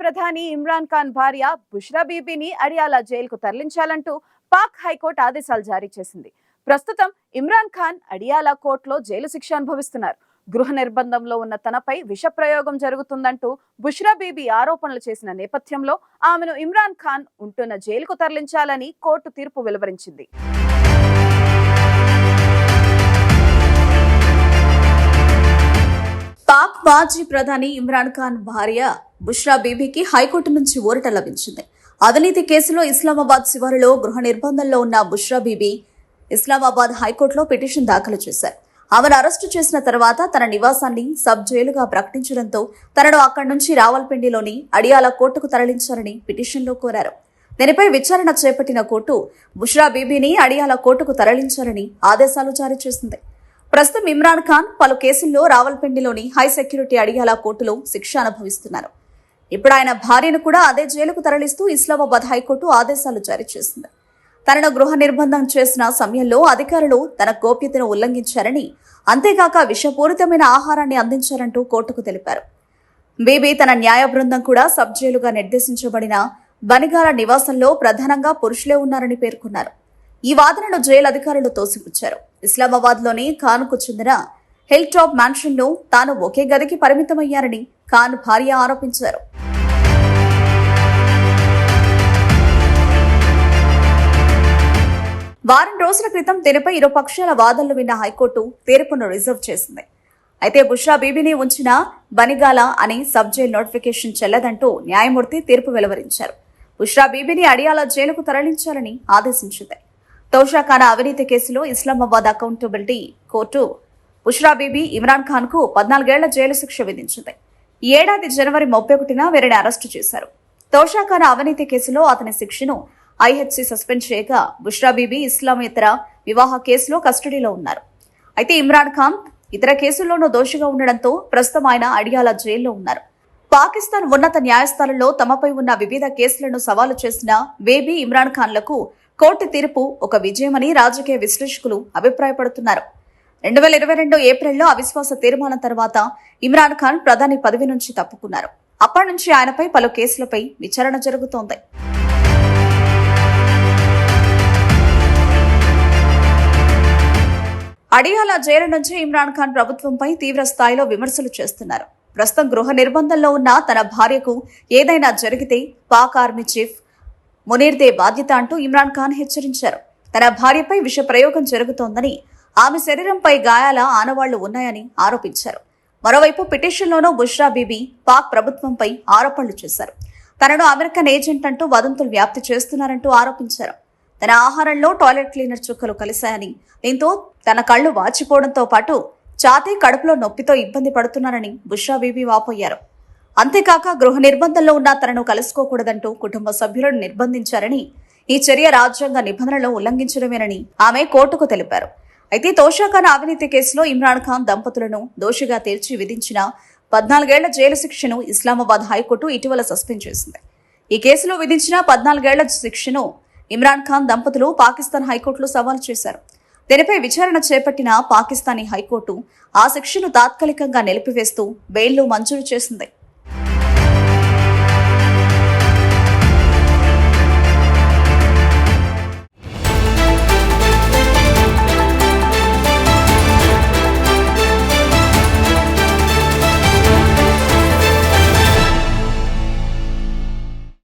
ప్రధాని ఇమ్రాన్ ఖాన్ భార్య బుష్రా బీబీని అడియాలా జైలుకు తరలించాలంటూ పాక్ హైకోర్టు ఆదేశాలు జారీ చేసింది. ప్రస్తుతం ఇమ్రాన్ ఖాన్ అడియాలా కోర్టులో జైలు శిక్ష అనుభవిస్తున్నారు. గృహ నిర్బంధంలో ఉన్న తనపై విష ప్రయోగం జరుగుతుందంటూ బుష్రా బీబీ ఆరోపణలు చేసిన నేపథ్యంలో ఆమెను ఇమ్రాన్ ఖాన్ ఉంటున్న జైలుకు తరలించాలని కోర్టు తీర్పు వెలువరించింది. మాజీ ప్రధాని ఇమ్రాన్ ఖాన్ భార్య బుష్రా బీబీకి హైకోర్టు నుంచి ఊరట లభించింది. అవినీతి కేసులో ఇస్లామాబాద్ శివారులో గృహ నిర్బంధంలో ఉన్న బుష్రా బీబీ ఇస్లామాబాద్ హైకోర్టులో పిటిషన్ దాఖలు చేశారు. ఆమెను అరెస్టు చేసిన తర్వాత తన నివాసాన్ని సబ్ జైలుగా ప్రకటించడంతో తనను అక్కడి నుంచి రావల్పిండిలోని అడియాల కోర్టుకు తరలించారని పిటిషన్లో కోరారు. దీనిపై విచారణ చేపట్టిన కోర్టు బుష్రా బీబీని అడియాల కోర్టుకు తరలించారని ఆదేశాలు జారీ చేసింది. ప్రస్తుతం ఇమ్రాన్ ఖాన్ పలు కేసుల్లో రావల్పిండిలోని హై సెక్యూరిటీ అడియాల కోర్టులో శిక్ష అనుభవిస్తున్నారు. ఇప్పుడు ఆయన భార్యను కూడా అదే జైలుకు తరలిస్తూ ఇస్లామాబాద్ హైకోర్టు ఆదేశాలు జారీ చేసింది. తనను గృహ నిర్బంధం చేసిన సమయంలో అధికారులు తన గోప్యతను ఉల్లంఘించారని అంతేకాక విషపూరితమైన ఆహారాన్ని అందించారంటూ కోర్టుకు తెలిపారు. బీబీ తన న్యాయ బృందం కూడా సబ్ జైలుగా నిర్దేశించబడిన బనిగాల నివాసంలో ప్రధానంగా పురుషులే ఉన్నారని పేర్కొన్నారు. ఈ వాదనను జైలు అధికారులు తోసిపుచ్చారు. ఇస్లామాబాద్లోని ఖాన్కు చెందిన హిల్ టాప్ మ్యాన్షన్లో తాను ఒకే గదికి పరిమితమయ్యారని ఖాన్ భార్య ఆరోపించారు. వారం రోజుల క్రితం దీనిపై ఇరు పక్షాల వాదనలు విన్న హైకోర్టు తీర్పును రిజర్వ్ చేసింది. అయితే బుష్రా బీబీని ఉంచిన బనిగాల అని సబ్ జైల్ నోటిఫికేషన్ చెల్లదంటూ న్యాయమూర్తి తీర్పు వెలువరించారు. బుష్రా బీబీని అడియాల జైలుకు తరలించాలని ఆదేశించింది. తౌషాఖానా అవినీతి కేసులో ఇస్లామాబాద్ అకౌంటబిలిటీ కోర్టు బుష్రా బీబీ ఇమ్రాన్ ఖాన్కు పద్నాలుగేళ్ళ జైలు శిక్ష విధించింది. ఈ ఏడాది జనవరి ముప్పై ఒకటిన వీరిని అరెస్టు చేశారు. తౌషాఖానా అవినీతి కేసులో అతని శిక్షను ఐహెచ్సి సస్పెండ్ చేయగా బుష్రా బీబీ ఇస్లామేతర వివాహ కేసులో కస్టడీలో ఉన్నారు. అయితే ఇమ్రాన్ ఖాన్ ఇతర కేసుల్లోనూ దోషిగా ఉండడంతో ప్రస్తుతం ఆయన అడియాల జైల్లో ఉన్నారు. పాకిస్తాన్ ఉన్నత న్యాయస్థానంలో తమపై ఉన్న వివిధ కేసులను సవాలు చేసిన బేబీ ఇమ్రాన్ ఖాన్లకు కోర్టు తీర్పు ఒక విజయమని రాజకీయ విశ్లేషకులు అభిప్రాయపడుతున్నారు. రెండు వేల ఇరవై రెండు ఏప్రిల్లో అవిశ్వాస తీర్మానం తర్వాత ఇమ్రాన్ ఖాన్ ప్రధాని పదవి నుంచి తప్పుకున్నారు. అప్పటి నుంచి ఆయనపై పలు కేసులపై విచారణ జరుగుతోంది. అడియాల జైలు నుంచి ఇమ్రాన్ ఖాన్ ప్రభుత్వంపై తీవ్ర స్థాయిలో విమర్శలు చేస్తున్నారు. ప్రస్తుతం గృహ నిర్బంధంలో ఉన్న తన భార్యకు ఏదైనా జరిగితే పాక్ ఆర్మీ చీఫ్ మునీర్దే బాధ్యత అంటూ ఇమ్రాన్ ఖాన్ హెచ్చరించారు. తన భార్యపై విష ప్రయోగం జరుగుతోందని ఆమె శరీరంపై గాయాల ఆనవాళ్ళు ఉన్నాయని ఆరోపించారు. మరోవైపు పిటిషన్లోనూ బుష్రా బీబీ పాక్ ప్రభుత్వంపై ఆరోపణలు చేశారు. తనను అమెరికన్ ఏజెంట్ అంటూ వదంతులు వ్యాప్తి చేస్తున్నారంటూ ఆరోపించారు. తన ఆహారంలో టాయిలెట్ క్లీనర్ చుక్కలు కలిశాయని దీంతో తన కళ్ళు వాచిపోవడంతో పాటు ఛాతీ కడుపులో నొప్పితో ఇబ్బంది పడుతున్నారని బుష్రా బీబీ వాపోయారు. అంతేకాక గృహ నిర్బంధంలో ఉన్న తనను కలుసుకోకూడదంటూ కుటుంబ సభ్యులను నిర్బంధించారని ఈ చర్య రాజ్యాంగ నిబంధనలు ఉల్లంఘించడమేనని ఆమె కోర్టుకు తెలిపారు. అయితే తోషాఖాన్ అవినీతి కేసులో ఇమ్రాన్ ఖాన్ దంపతులను దోషిగా తేల్చి విధించిన పద్నాలుగేళ్ళ జైలు శిక్షను ఇస్లామాబాద్ హైకోర్టు ఇటీవల సస్పెండ్ చేసింది. ఈ కేసులో విధించిన పద్నాలుగేళ్ళ శిక్షను ఇమ్రాన్ ఖాన్ దంపతులు పాకిస్తాన్ హైకోర్టులో సవాలు చేశారు. దీనిపై విచారణ చేపట్టిన పాకిస్తానీ హైకోర్టు ఆ శిక్షను తాత్కాలికంగా నిలిపివేస్తూ బెయిల్లో మంజూరు చేసింది.